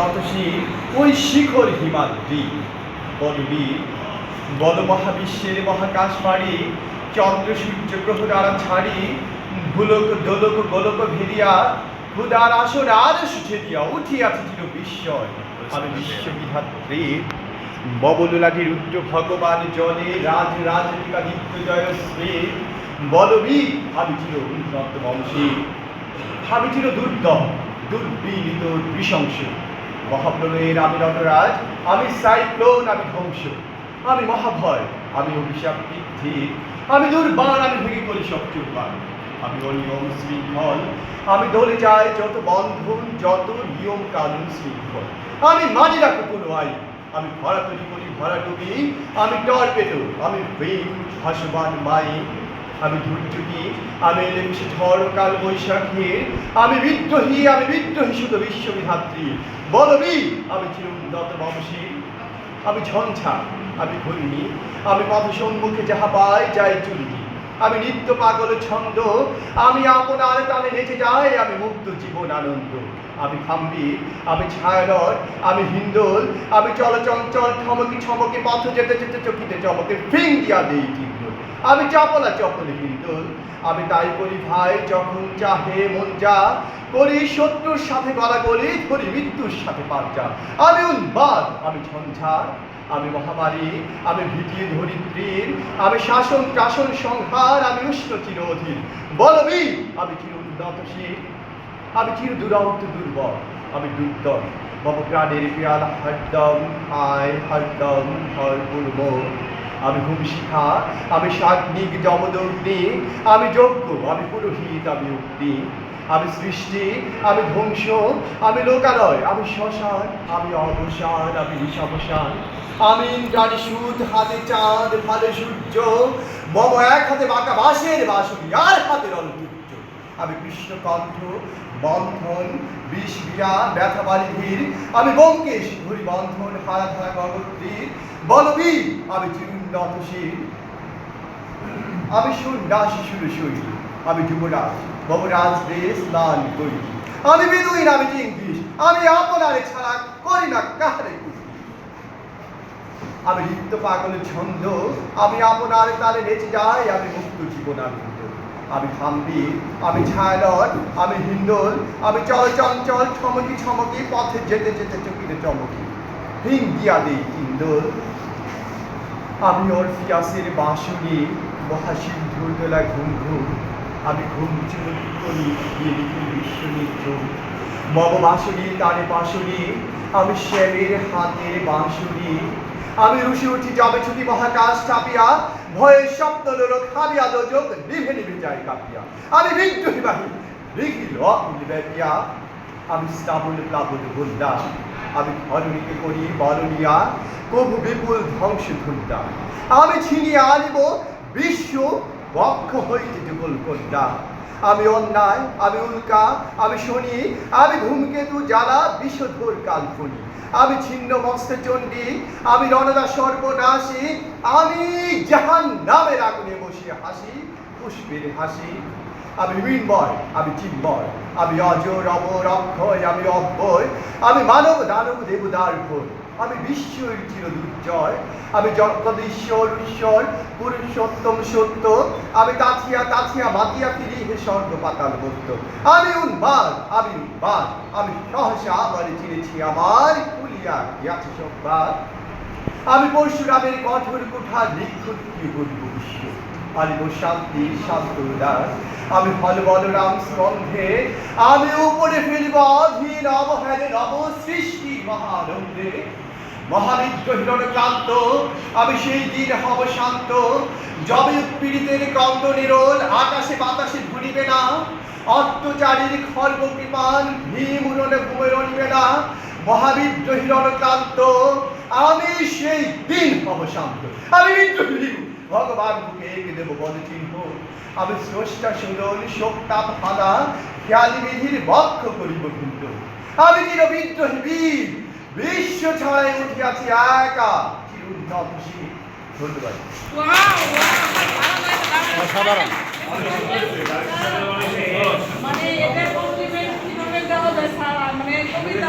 রতশীল ওই শিখর হিমাদ্রি। বলবি বল মহাবিশ্বের মহাকাশ পাড়ি চন্দ্র সূর্য গ্রহ দ্বারা ছাড়ি, ভুলক দোলক গোলক ভেরিয়া খুদার আসর আর ছেদিয়া উঠিয়াছে চির বিস্ময়। আমি বিশ্ববিধাত্রী ববলুলাটি রুদ্র ভগবান জলে রাজ রাজনিকাদিত্য জয় শ্রী। বলবি আমি চির উন্নত বংশী, আমি চির দুর্দম, দুর্বিনীত নৃশংস। মহাপ্রলয়ের আমি নটরাজ আমি সাইক্লোন, আমি ধ্বংস। আমি মহাভয়, আমি অভিশাপ বৃদ্ধি। আমি দুর্বার, আমি ভেঙে করি সব চুরবার আমি অনিয়ম শৃঙ্খল। আমি দলে যাই যত বন্ধন, যত নিয়ম কানুন শৃঙ্খল। আমি মানি রাখো কোনো আইন। আমি ভরা তৈরি করি ভরা ডুবি। আমি টর্পেডো, আমি প্রেম ভাসবান মাই আমি দুর্যোগী আমি এলেমসে ঝড়, কাল বৈশাখীর আমি বিদ্রোহী আমি বিদ্রোহী শুধু বিশ্ববিধাত্রী। বলবি, আমি চিরুন্নত বংশী, আমি ঝঞ্ঝা, আমি ঘূর্ণি, আমি সম্মুখে যাহা পাই যাই চুলকি আমি নিত্য পাগল ছন্দ, আমি আপনার টানে নেচে যাই, আমি মুক্ত জীবন আনন্দ। আমি খাম্বি, আমি ছায়ানর আমি হিন্দোল, আমি চলচঞ্চল, ঠমকি ছমকি পথ যেতে যেতে চকিতে চমকে ফিং দিয়া দেই কিন্তু আমি চাপলা চপলে হিন্দোল আমি তাই করি ভাই, যখন চাহে মন যা। করি শত্রুর সাথে গলা গলি করি মৃত্যুর সাথে পাঞ্জা আমি উন্মাদ, আমি ঝঞ্ঝার আমি মহামারী, আমি ভিটিয়ে ধরিত্রীর। আমি শাসন শাসন সংহার, আমি উষ্ণ চিরধীর বলবি আমি চির উন্নতশীল আমি চির দুরন্ত দুর্বল, আমি দুর্দম মম পিয়াল, হরদম, হায়, হরদম হরপূর্ব আমি ভূমিশিখা আমি সাগ্নিক যমদগ্নি, আমি যজ্ঞ, আমি পুরোহিত, আমি উক্তি, আমি সৃষ্টি, আমি ধ্বংস, আমি লোকালয়, আমি শ্মশান, আমি অবসান, আমি নিশাবসান আমি ইন্দ্রাণী সুদ, হাতে চাঁদ, ফালে সূর্য, মম এক হাতে বাঁকা বাঁশের বাঁশুরি আর হাতে রণপুত্র আমি কৃষ্ণকণ্ঠ বন্ধন, বিষ বিয়া ব্যথা বালিধীর আমি বঙ্কেশ ঘুরি বন্ধন, হারা ধারা গগত্রীর বলবি আমি চিরুন্নতশীল আমি সন্ন্যাসী শুরু শৈলী আমি যুবরাজ, ববরাজ দেশ স্নান করি আমি বেদুইন, আমি চিঙ্গিস আমি আপনারে ছাড়া করি না কাহারে আমি লিপ্ত পাগলের ছন্দ। আমি আপনার তালে নেচে যাই। আমি মুক্ত জীবন আমি থাম্বি আমি ছায়ানট আমি হিন্দোল আমি চলচঞ্চল ছমকি ছমকি পথে যেতে যেতে চকিতে চমকি। হিং দিয়া দেই ইন্দোল আমি ওর ফিয়াসের বাঁশুনি মহাসিন্ধু তোলা ঘুম ঘুম আমি ঘুম চুরি করি বিশ্ব নির্ঝুম মম বাঁশুনি তারে বাঁশুনি, আমি শ্যামের হাতের বাঁশুনি। আমি রুশি উঠি যাবে ছুটি মহাকাশ চাপিয়া ভয়ে স্বপ্ন লোলো খাবিয়া যোগ লিভে নিভে যায় কাপিয়া। আমি বিদ্রোহী বাহি লিখিল আমি শ্রাবণ প্লাবন বন্যা আমি ধরণীকে করি বরণিয়া কবু বিপুল ধ্বংস ঘুরতাম আমি ছিনিয়ে আনিব, বিশ্ব বক্ষ হইতে যুগল কন্যা। আমি অন্যায়, আমি উল্কা, আমি শনি, আমি ধূমকেতু, জ্বালা, বিষধর কাল্পনি আমি ছিন্ন মস্ত চণ্ডী, আমি রণদা সর্বনাশী, আমি জাহান নামের আগুনে বসিয়ে হাসি, পুষ্পের হাসি। আমি মৃন্ময়, আমি চিন্ময়, আমি অজর অমর অক্ষয়, আমি অব্যয়, আমি মানব দানব দেবদার ভোর। আমি বিশ্বর চির দুর্জয় আমি জগদীশ্বর ঈশ্বর পুরুষোত্তম সত্য। আমি তাথিয়া তাথিয়া মাতিয়া ফিরি হে স্বর্গ পাতাল মুক্ত আমি উন্মাদ আমি উন্মাদ আমি সহসা আমারে চিনেছি আমার, কুলিয়া গিয়াছে সব্বার আমি পরশুরামের কঠোর কুঠা নিখুঁত বলব বিশ্ব আমি শান্তি শান্ত উদাস আমি ফল বলরাম স্কন্ধে। আমি উপরে ফেলব অধীন অবহেলে নব সৃষ্টি মহানন্দে। মহাবিদ্রোহীর ক্লান্ত আমি সেই দিন হব শান্ত। যবে পীড়িতের কন্দ নিরোল, আকাশে বাতাসে ধুলিবে না। অত্যাচারীর খর্ব কৃপান ভীম উড়নে ঘুমে রণিবে না। মহাবিদ্রোহীর ক্লান্ত, আমি সেই দিন হব শান্ত। আমি বিদ্রোহী ভগবান বুকে এঁকে দেবো বল চিহ্ন। আমি স্রষ্টা সুন্দর শোকতাপ হানা খেয়ালি বিধির বক্ষ করিব কিন্তু আমি চির বিদ্রোহী বীর। বিশ্ব ছড়াই উঠিয়াছি একা। চির উন্নতশীল ধন্যবাদ। অসাধারণ। মানে এটা কমপ্লিমেন্ট কীভাবে দেওয়া যায় স্যার মানে কবিতা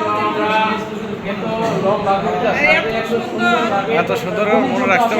এত সুন্দর এত সুন্দর মনে রাখতে